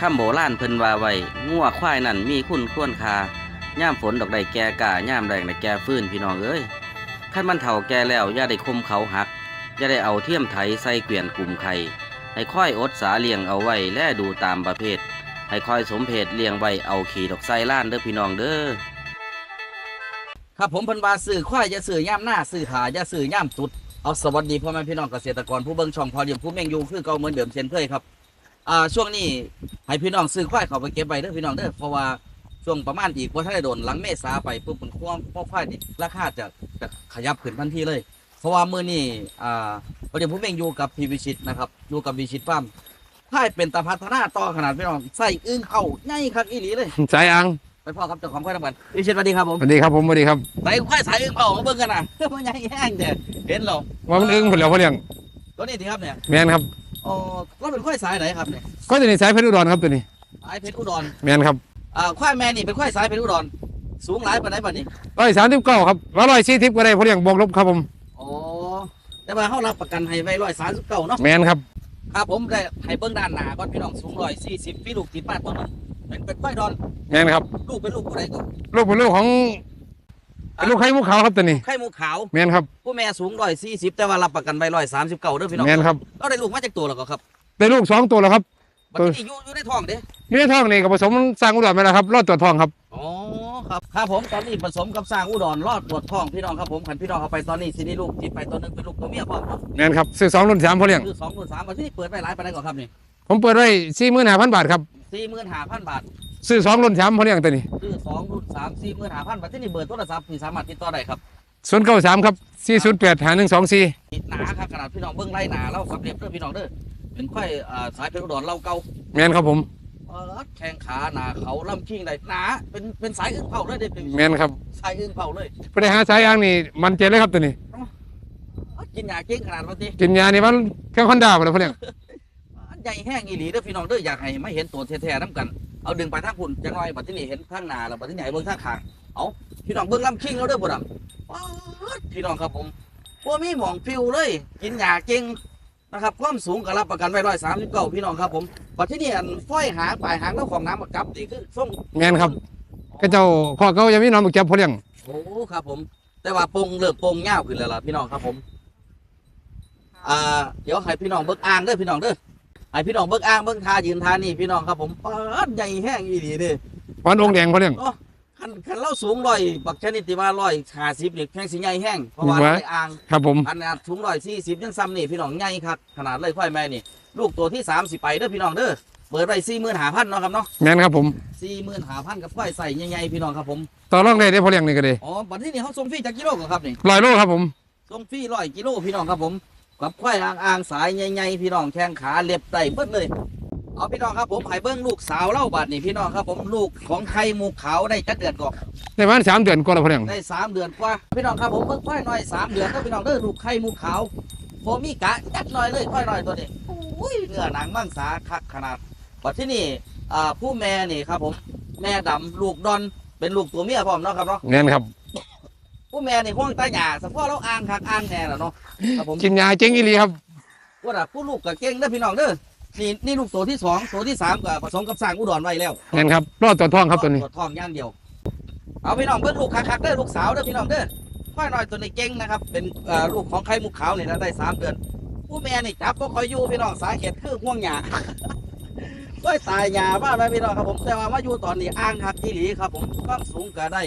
คำโบราณเพิ่นว่าไว้งัวควายนั่นมีคุณควรค่าย่ามฝนดอกใดแก่กาย่ามแดงใดแก่ฟื้นพี่น้องเอ้ยคันมันเฒ่าแก่แล้วอย่าได้คมเขาหักอย่าได้เอาเทียมไถใส่เกวียนกลุ่มไข่ให้ค่อยอดสาเลี้ยงเอาไว้แลดูตามประเภท ให้ค่อยสมเพศเลี้ยงไว้เอาขี่ดอกไส้ล้านเด้อพี่น้องเด้อครับผมพิ่นวาซื้อควายจะซื้อย่ามหน้าซื้อขาจะซื้อย่ามตุดเอาสวัสดีพ่อแม่พี่น้องเกษตรกรผู้เบิ่งช่องพอเลี้ยงผู้เม่งยูคือเก่าเหมือนเดิมเช่นเคยครับ อ่าช่วงนี้ให้พี่น้องซื้อควายเขาไปเก็บไว้เด้อพี่น้องเด้อเพราะว่าช่วงประมาณอีกว่าถ้าได้โดนหลังเมษาไปปุ๊บมันควงพ่อควายนี่ราคาจะจะขยับขึ้นทันทีเลย เพราะว่ามื้อนี้อ่าพอเลี้ยงผู้เม่งอยู่กับพีวิชิตนะครับอยู่กับวิชิตฟาร์มควายเป็นตาพัฒนาต่อขนาดพี่น้องใส่อึ้งเข้าใหญ่คักอีหลีเลยสายอังไปพ่อครับเจ้าของควายทั้งหมดวิชิตสวัสดีครับผมสวัสดีครับผมสวัสดีครับไปควายสายอึ้งเข้ามาเบิ่งกันนะมันใหญ่แห้งเด้อเห็นเหรอว่ามันอึ้งผลแล้วพ่อเลี้ยงตัวนี้ทีครับเนี่ยแมนครับ อ๋อก็เป็นควายสายไหนครับเนี่ยก็จะในสายเพชรอุดรครับตัวนี้สายเพชรอุดรแมนครับอ่าควายแม่นี่เป็นควายสายเพชรอุดรสูงหลายปานไหนปานนี้ร้อยสามสิบเก้าครับว่าร้อยสี่สิบก็ได้พ่อเลี้ยงบวกลบครับผมอ๋อแต่ว่าเขารับประกันให้ไว้ร้อยสามสิบเก้าเนาะแมนครับครับผมได้ให้เบิ้งด้านหน้าก่อนพี่น้องสูงร้อยสี่สิบพี่ลูกติดป้าตัวนั้นเป็นเป็นควายดอนแมนครับลูกเป็นลูกผู้ใดก็ลูกเป็นลูกของ เป็นลูกไข่มุกขาวครับตัวนี้ไข่มุกขาวแมนครับผู้แม่สูงร้อยสี่สิบแต่ว่ารับประกันไว้ร้อยสามสิบเก้าเด้อพี่น้องแมนครับเราได้ลูกมาจากตัวแล้วก็ครับได้ลูกสองตัวแล้วครับบัดนี้อยู่อยู่ในท้องเด้นี่ในท้องนี่กับผสมสร้างอุดรไปแล้วครับรอดตัวจทองครับอ๋อครับครับผมตอนนี้ผสมกับสร้างอุดรรอดปวดท้องพี่น้องครับผมขันพี่น้องเอาไปตอนนี้สินี่ลูกติดไปตัวหนึงเป็นลูกตัวเมียพ่อเนาะแมนครับซื้อสองรุ่นสามพ่อเลี้ยงคือสองหมื่นสามวันที่เปิดไปหลายไปได้ก่อนครับนี่ผมเปิดไว้สี่หมื่นห้าพันบาทครับสี่หมื่นห้าพันบาท ซื้อสองรุ่นสามพ่อเลี้ยงตัวนี้คือสองรุ่นสามสี่หมื่นห้าพันบาทที่นี่เบอร์โทรศัพท์ที่สามารถติดต่อได้ครับศูนย์เก้าสามครับสี่ศูนย์แปดหาหนึ่งสองสี่หนาครับขนาดพี่น้องเบิ้งไล่หนาเราสำเร็จเด้อพี่น้องเด้อเป็นไข่อ่าสายเพชรอุดรเล่าเก่าแมนครับผมเออแข้งขาหนาเขาลำคิงได้หนาเป็นเป็นสายอึ้งเผาเลยเด็ดเป็นแมนครับสายอึ้งเผาเลยไปได้หาสายอังนี่มันเจเลยครับตัวนี้เอ้ากินยาเก่งขนาดวันนี้กินยานี่มันแค่คอนดาวเลยพ่อเลี้ยงอันใหญ่แห้งอีหลีเด้อพี่น้องเด้ออยากให้ไม่เห็นตัวแท้ๆน้ำกัน เอาดึงไปทางพุ่นจังหน่อยบัดที่นี่เห็นข้างหน้าแล้วบัดที่ไหนเบิ่งทางข้างเอาพี่น้องเบิ่งลำคิงแล้วเด้อบ่ดำป๊าดพี่น้องครับผมบ่มีหมองฟิวเลย กินหญ้าเก่งนะครับความสูงก็รับประกันไว้ร้อยสามสิบเก้าพี่น้องครับผมบัดที่นี่อันฝ้อยหางปลายหางแล้วของน้ำมากลับนี่คือส่งแม่นครับก็เจ้าข้อเก่ายังมีน้องบักจับพ่อเลี้ยงโอ้ครับผม แต่ว่าปงเลิกปงเงาวขึ้นแล้วล่ะพี่น้องครับผมอ่าเดี๋ยวให้พี่น้องเบิ่งอ่างเด้อพี่น้องเด้อ ให้พี่น้องเบิ่งอ่างเบิ่งท่ายืนท่านี่พี่น้องครับผมป๊าดใหญ่แห้งอีหลีเด้อวันองค์แดงพ่อเลี้ยงคันคันเล่าสูงร้อยบักชนิดที่ว่าร้อยห้าสิบเนี่ยแข้งสิใหญ่แห้งเพราะว่าว้าในอ่างครับผมอันนี้สูงร้อยสี่สิบยังซ้ำนี่พี่น้องใหญ่ครับขนาดเลยควายแม่นี่ ลูกตัวที่สามสิไปเด้อพี่น้องเด้อเปิดไปสี่หมื่นห้าพันเนาะครับเนาะแม่นครับผมสี่หมื่นห้าพันกับควายใส่ใหญ่ๆพี่น้องครับผมต่อรองได้ได้พ่อเลี้ยงนี่ก็ได้อ๋อบัดนี้นี่เขาส่งฟรีจากกิโลก่อนครับนี่ร้อยโลครับผมส่งฟรีร้อยกิโลพี่น้องครับผม กับควายอ่างอ่างๆสายใหญ่ๆพี่น้องแข้งขาเล็บไตเบิดเลย เอาพี่น้องครับผมให้เบิ้งลูกสาวเล่าบัดนี่พี่น้องครับผมลูกของไข่หมูขาวได้จัดเดือนก่อนในวันสามเดือนกว่าแล้วพ่อเลี้ยงได้สามเดือนกว่าพี่น้องครับผมเพิ่งค่อยหน่อยสามเดือนก็พี่น้องเด้อลูกไข่หมูขาวโฟมีกะจัดหน่อยเลยค่อยหน่อยตัวนี้อุ้ยเนื้อหนังมังสาคักขนาดปัจที่นี่อ่าผู้แม่นี่ครับผมแม่ดำลูกดอนเป็นลูกตัวเมียพร้อมเนาะครับเนาะแม่นครับ ผู้แม่นี่ห้องตาหยาสะพ่อเราอ่างคักอ่างแน่แล้วเนาะครับผมกินยาเจ๊งอีหลีครับว่าแต่ผู้ลูกกับเก่งเด้อพี่น้องเด้อนี่นี่ลูกตัวที่สองตัวที่สามก็ผสมกับสร้างอุดรไว้แล้วแม่นครับรอดตัวทองครับตัวนี้ตรวจทองอย่างเดียว เอาพี่น้องเบิ้งลูกคักๆเด้อลูกสาวเด้อพี่น้องเด้อค่อยหน่อยตัวนี้เก่งนะครับ เป็นเอ่อลูกของไข่มุกขาวนี่นะได้สามเดือน ผู้แม่นี่จับก็คอยอยู่พี่น้องสาเหตุคือห่วงหยาก็ตายหยาบ้างไหมพี่น้องครับผมแต่ว่ามาอยู่ตอนนี้อ้างครับที่หลีครับผมความสูงก็ได้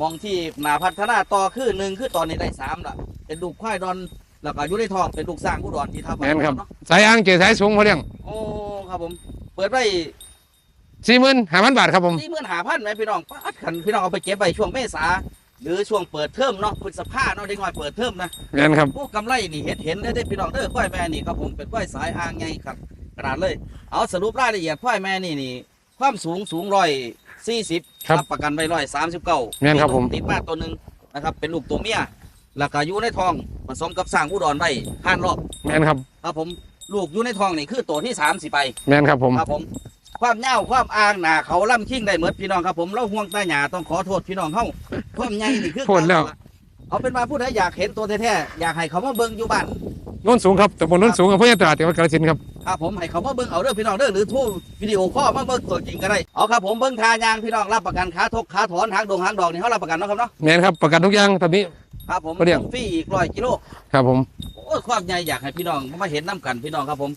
มองที่หนาพัฒนาต่อคือหนึ่งคือตอนนี้ได้สามละเป็นลูกควายดอนแล้วก็อยู่ในท้องเป็นลูกสร้างอุดรที่ทับแม่นครับเนาะสายอ่างเจอสายสูงพ่อเลี้ยงโอ้ครับผมเปิดไปสี่หมื่นห้าพันบาทครับผมนี่เมื่อหาพันไหมพี่น้องปัดขันพี่น้องเอาไปเก็บไปช่วงเมษาหรือช่วงเปิดเทอมเนาะพฤษภาเนาะเด็กน้อยเปิดเทอมนะแม่นครับพวกกำไรนี่เห็นเห็นได้ได้พี่น้องเด้อควายแม่นี่ครับผมเป็นควายสายอ่างไงครับขนาดเลย เอาสรุปรายละเอียดควายแม่นี่นี่ความสูงสูงร้อย สี่สิบครับประกันไว้ร้อยสามสิบเก้าแม่นครับผม ติดมาตัวหนึ่งนะครับ เป็นลูกตัวเมียแล้วก็อยู่ในท้องผสมกับสร้างอุดรไว้ผ่านรอบแม่นครับครับผมลูกอยู่ในท้องนี่คือตัวที่สามสิไป แม่นครับผม ครับผมความยาวความอ่างหนาเขาล่ำคิงได้เหมือนพี่น้องครับผมเราห่วงตาหยาต้องขอโทษพี่น้องเฮาความใหญ่นี่คือโทษแล้ว เอาเป็นว่าผู้ใดอยากเห็นตัวแท้ๆอยากให้เขามาเบิ่งอยู่บ้าน โน้นสูงครับแต่บนโน้นสูงอำเภอยางตราดจังหวัดกาฬสินธุ์ครับ ครับผมให้เขามาเบิ่งเอาเรื่องพี่น้องเรื่องหรือทู่วิดีโอข้อมาเบิ่งตัวจริงก็ได้เอาครับผมเบิ่งทายางพี่น้องรับประกันขาทกขาถอนหางดงหางดอกนี่เขารับประกันเนาะครับเนาะแม่นครับประกันทุกอย่างตอนนี้ ครับผมก็เรียก ฟรีอีกร้อยกิโลครับผม โอ้ยความใหญ่อยากให้พี่น้องมาเห็นน้ำกันพี่น้องครับผม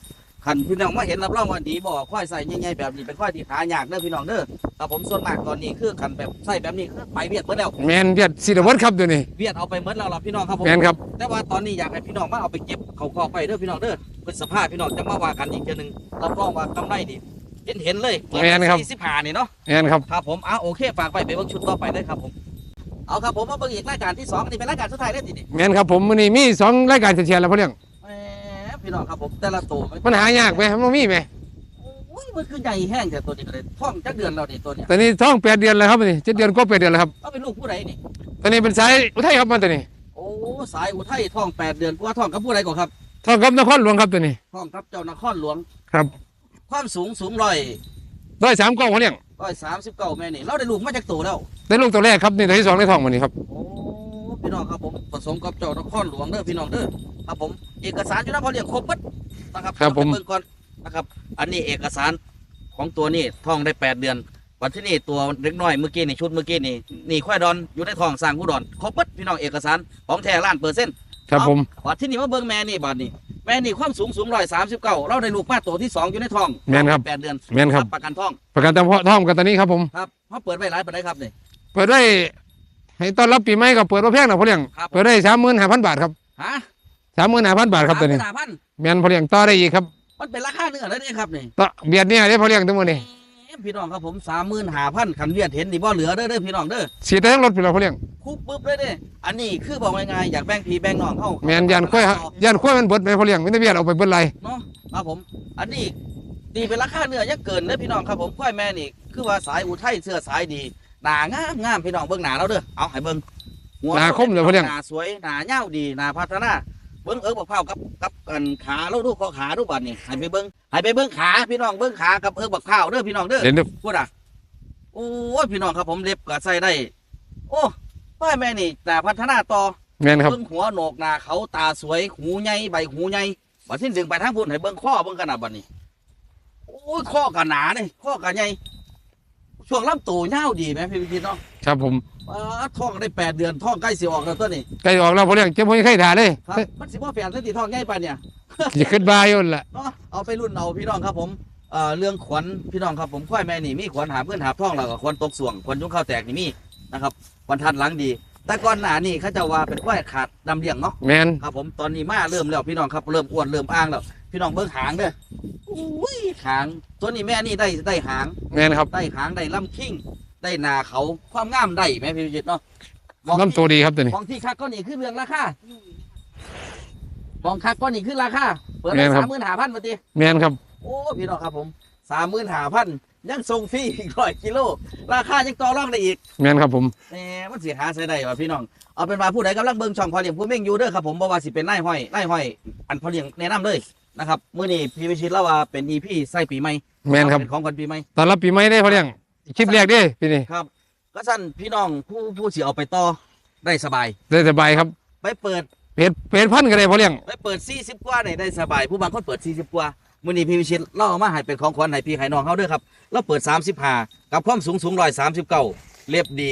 คันพี่น้องมาเห็นรับรองว่าดีบ่ควายใส่ใหญ่ๆแบบนี้เป็นควายที่หายากเด้อพี่น้องเด้อครับผมส่วนมากตอนนี้คือคันแบบใส่แบบนี้คือไปเวียดเบิดแล้วแม่นเวียดซีดวัดครับตัวนี้เวียดเอาไปเบิดแล้วล่ะพี่น้องครับผมแม่นครับแต่ว่าตอนนี้อยากให้พี่น้องมาเอาไปเก็บเขาคอไปเด้อพี่น้องเด้อเป็นสภาพพี่น้องจะมาว่ากันอีกเทีนึงรับรองว่ากำไรดีเห็นเห็นๆเลยแม่นครับสี่สิบห้านี่เนาะแม่นครับครับผมอะโอเคฝากไปไปเบิ่งชุดต่อไปได้ครับผมเอาครับผมมาเบิ่งอีกรายการที่สองอันนี่เป็นรายการสุดท้ายได้อทีนี้แม่นครับผมมื้อนี้มีสองรายการเฉียดๆแล้วพ่อเลี้ยง แหมพี่น้องครับผมแต่ละตัวมันหายากไหมมันบ่มีไหมโอ้ยมันคือใหญ่แห้งแต่ตัวนี้ก็เลยท้องจักเดือนแล้วนี่ตัวเนี้ยตอนนี้ท้องแปดเดือนแล้วครับนี่เจ็ดเดือนก็แปดเดือนแล้วครับก็เป็นลูกผู้ใดนี่ตอนนี้เป็นสายอุทัยครับมันตัวนี้โอ้สายอุทัยท้องแปดเดือนกว่าท้องกับผู้ใดก่อนครับท้องกับนครหลวงครับตัวนี้ท้องกับเจ้านครหลวงครับ ความสูงสูงร้อยร้อยสามกล้องพ่อเลี้ยงร้อยสามสิบเก้าแม่นี่เราได้ลูกมาจากตัวแล้วได้ลูกตัวแรกครับนี่ตัวที่สองในท้องมันนี่ครับโอ้ พี่น้องครับผมผสมกับเจ้านครหลวงเด้อพี่น้องเด้อครับผมเอกสารอยู่นะพอเรียกครบหมดนะครับครับผม เบิ่งก่อนนะครับ อันนี้เอกสารของตัวนี้ท้องได้แปดเดือน วันที่นี่ตัวเล็กน้อยเมื่อกี้นี่ชุดเมื่อกี้นี่นี่ควายดอนอยู่ในท้องสร้างผู้ดอนครบหมดพี่น้องเอกสารของแท้ล้านเปอร์เซ็นต์ ครับผมบัดที่นี่มาเบิ่งแม่นี่บัดนี้แม่นี่ความสูงสูงร้อยสามสิบเก้าเราได้ลูกมาตัวที่สองอยู่ในท้องแม่นครับแปดเดือนแม่นครับ ประกันท้องประกันตามท้องกันตอนนี้ครับผม ครับเขาเปิดไว้หลายปันได้ครับนี่เปิดได้ ให้ต้อนรับปีใหม่ก็เปิดว่าแพงนะพ่อเลี้ยงครับเปิดได้สามหมื่นห้าพันบาทครับฮะสามหมื่นห้าพันบาทครับตัวนี้สามพันแม่นพ่อเลี้ยงต่อได้อีกครับมันเป็นราคาเนื้อแล้วนี่ครับนี่ต่อเบียดเนี่ยได้พ่อเลี้ยงทั้งหมดนี่พี่น้องครับผมสามหมื่นห้าพันขันเวียดเห็นนี่บ่เหลือเด้อเด้อพี่น้องเด้อเสียแต่ทั้งรถพี่เราพ่อเลี้ยงคุบปึ๊บเลยเด้ออันนี้คือบอกง่ายๆอยากแบ่งพี่แบ่งน้องเฮาแม่นยันค่อยยันค่อยมันเบิดไหมพ่อเลี้ยงไม่ได้เบียดเอาไปเบิดไรเนาะครับผม อันนี้ดีเป็นราคาเนื้อยังเกินเด้อพี่น้องครับผมควายแม่นี่คือว่าสายอุทัยเสื้อสายดี หนางามงามพี่น้องเบิ่งหนาเราเด้อเอาให้เบิ่งหัวหนาคมเลยพ่อเลี้ยงหนาสวยหนาเงาวดีหนาพัฒนาเบิ้งเอิกบักเผาวกับกับกันขาเราดูข้อขาดูบัดนี่ให้ไปเบิ้งให้ไปเบิ้งขาพี่น้องเบิ้งขากับเอิกบักเผาวเด้อพี่น้องเด้อเดี๋ยวดูพูดอะโอ้ยพี่น้องครับผมเล็บก็ใส่ได้ โอ้ป้ายแม่นี่แต่พัฒนาต่อแม่นครับเบิ้งหัวโหนกหนาเขาตาสวยหูใหญ่ใบหูใหญ่บัดที่ดึงไปทางพุ่นให้เบิ้งข้อเบิ้งขนาดบัดนี้โอ้ยข้อกันหนาเลยข้อกันใหญ่ ช่วงลำตัวเน่าวดีไหมพี่พิชิตเนาะครับผมอ่าท้องได้แปดเดือนท้องใกล้สิออกแล้วตัวนี้ใกล้ออกแล้วพ่อเลี้ยงเจ้าพ่อยังไข่ถ่าเลยครับมันสิบ่แฝงเส้นตีทองง่ายไปเนี่ย จะขึ้นบายอยนนละเนาะเอาไปรุ่นเอาพี่น้องครับผมเอ่อเรื่องขวัญพี่น้องครับผมควายแม่นี่มีขวัญหาเพื่อนหาท่องแล้วก็ขวัญตกส่วงขวัญยุ่งข้าวแตกนี่มีนะครับขวัญทันหลังดี แต่ก่อนหน้านี่เขาจะว่าเป็นควายขาดดำเลี้ยงเนาะแมนครับผมตอนนี้มาเริ่มแล้วพี่น้องครับเริ่มอ้วนเริ่มอ้างแล้วพี่น้องเบิ่งหางเด้อ อุ้ยหาง ตัวนี้แม่นี่ได้ได้หางแมนครับได้หางได้ลำคิ้งได้หนาเขาความงามได้แม่พี่วิจิตรเนาะมองลำตัวดีครับตัวนี้มองที่คักก็นี่คือเรื่องราคามองคักก้อนนี่คือราคาเปิดแม่ได้นครัสาบมหมื่นห้าพันมาตีแมนครับโอ้พี่น้องครับผมสามหมื่นห้าพันยังส่งฟรีอีกร้อยกิโล ราคายังต่อรองได้อีกแมนครับผมแหมมันเสียหาใส่ได้ว่ะพี่น้อง เอาเป็นว่าผู้ใดกำลังเบิ่งช่องพอเลี้ยงผู้เม่งอยู่เด้อครับผมบอกว่าสิเป็นนายห้อยนายห้อย อันพอเลี้ยงแนะนำเลย นะครับมื้อนี้พี่วิชิตเล่าว่าเป็นอีพี่ใส่ปีใหม่แมนครับ เป็นของคนปีใหม่ตอนรับปีใหม่ได้พ่อเลี้ยงคลิปแรกเด้ปีนี้ครับ ก็สั่นพี่น้องผู้ผู้สิเอาไปต่อได้สบาย ได้สบายครับไปเปิดเป็ดเป็ดพันธุ์ก็ได้พ่อเลี้ยงไปเปิด 40 กว่าเนี่ยได้สบาย ผู้บางคนเปิด 40 กว่ามื้อนี้พี่วิชิตเล่ามาให้เป็นของขวัญให้พี่ให้น้องเฮาเด้อครับเราเปิด 35 กับความสูงสูง139เรียบดี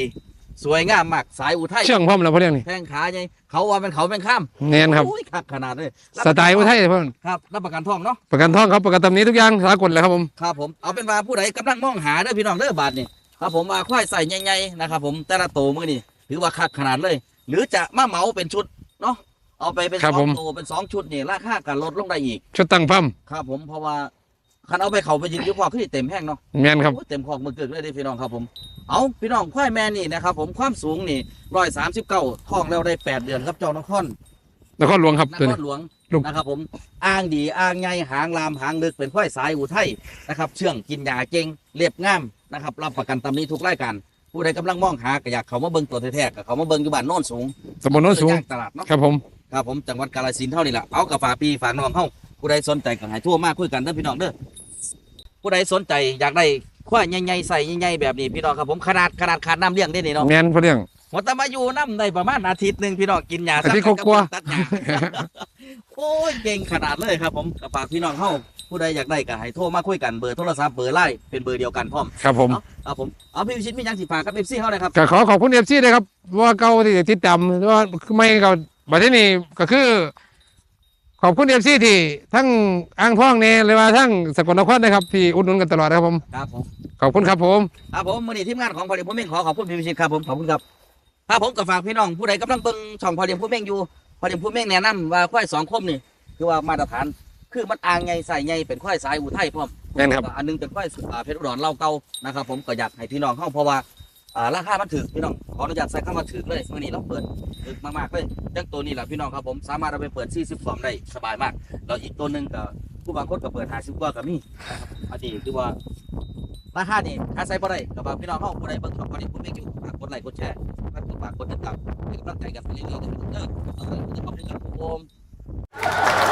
สวยงามมากสายอุทัยเชื่องพร้อมแล้วพ่อเลี้ยงนี่แพงขาใหญ่เขาว่าเป็นเขาเป็นข้ามแมนครับโอ้ยคักขนาดเลยสไตล์อุทัยพ่อครับรับประกันทองเนาะประกันท้องครับประกันตำหนี้ทุกอย่างสากลเลยครับผมครับผมเอาเป็นว่าผู้ใดกำลังมองหาเด้อพี่น้องเด้อบาทนี่ครับผมว่าควายใส่ใหญ่ๆนะครับผมแต่ละโตวมื้อนี้ถือว่าคักขนาดเลย หรือจะมาเหมาเป็นชุดเนาะเอาไปเป็นสองตัวเป็นสองชุดนี่ราคากันลดลงได้อีก ชุดตั้งพัมครับผมเพราะว่า คันเอาไปเขาไปยืนอยุคอขึ้นเต็มแห้งเนาะแมนครับ โอ้ยเต็มคอกมือเกิดเลยเด้อพี่น้องครับผม เอาพี่น้องควายแม่นี่นะครับผมความสูงนี่ร้อยสามสิบเก้าท้องแล้วได้แปดเดือนครับเจ้านครนครหลวงครับนตัวคนี้ รหลวงลูก นะครับผมอ่างดีอ่างใหญ่หางลามหางลึกเป็นควายสายอุทัยนะครับเชื่องกินยาเก่งเรียบงามนะครับรับประกันตำนี้ทุกรายการผู้ใดกำลังมองหาก็อยากเขามาเบิ่งตัวแท้ๆก็เขามาเบิ่งอยู่บ้านโน่นสูงตำบลโน้นสูง ย่าตลาดเนาะ ครับผม ครับผมจังหวัดกาฬสินธุ์เท่านี้แหละเอากับฝากปีฝากน้องเฮา ผู้ใดสนใจก็ให้ทั่วมากคุยกันเด้อพี่น้องเด้อผู้ใดสนใจอยากได้ควายใหญ่ๆใส่ใหญ่ๆแบบนี้พี่น้องครับผมขนาดขนาดขาดน้ำเลี้ยงได้นี่เนาะแมนพ่อเลี้ยงหมดแต่มาอยู่น้ำได้ประมาณอาทิตย์หนึ่งพี่น้องกินยาอาทิตย์กว่า ตัดหญ้าโอ้ยเก่งขนาดเลยครับ ผมกับฝากพี่น้องเฮาผู้ใดอยากได้ก็ให้โทรมาคุยกันเบอร์โทรศัพท์เบอร์ไลน์เป็นเบอร์เดียวกันพร้อมครับผมเอาผมเอาพี่วิชิตมีหยังสิฝากกับเอฟซีเฮาเลยครับ ก็ขอขอบคุณเอฟซีเลยครับว่าเก่าที่ติดตามว่าไม่เก่าบัดนี้นี่ก็คือ ขอบคุณเอฟซีที่ทั้งอ่างทองเนี่ยเลยว่าทั้งสกลนครนะครับที่อุดหนุนกันตลอดนะครับผม ครับผม ขอบคุณครับผม ครับผมมือนี้ทีมงานของพอเลียมผู้เม่งขอขอบคุณพี่วิชิตครับผม ขอบคุณครับครับผมก็ฝากพี่น้องผู้ใดกำลังเบิ่งช่องพอเลียมผู้เม่งอยู่พอเลียมผู้เม่งแนะนำว่าควายสองคมนี่คือว่ามาตรฐาน คือมันอ่างใหญ่ใส่ใหญ่เป็นควายสายอุทัยพร้อมแม่นครับ อันหนึงเป็นควายอ่าเพชรอุดรเล่าเก่านะครับผมก็อยากให้พี่น้องเข้าเพราะว่า อ่าราคามันถึกพี่น้องขออนุญาตใส่คำว่าถึกเลยมื่อนี้เราเปิดถึกมากๆเลยจังตัวนี้แหละพี่น้องครับผมสามารถเอาไปเปิด 40ฟอร์มได้สบายมากแล้วอีกตัวหนึ่งก็ผู้บางคนก็เปิด50กว่าก็มีนะครับอันนี้คือว่าราคานี่ถ้าใส่บ่ได้ก็บอกพี่น้องเฮาผู้ใดเบิ่งช่องคนนี้ผมไม่อยู่ฝากกดไลค์กดแชร์ฝากกดฝากกดติดตามให้กำลังใจกันไปเรื่อยๆเด้อเอาเลยขอบคุณครับผม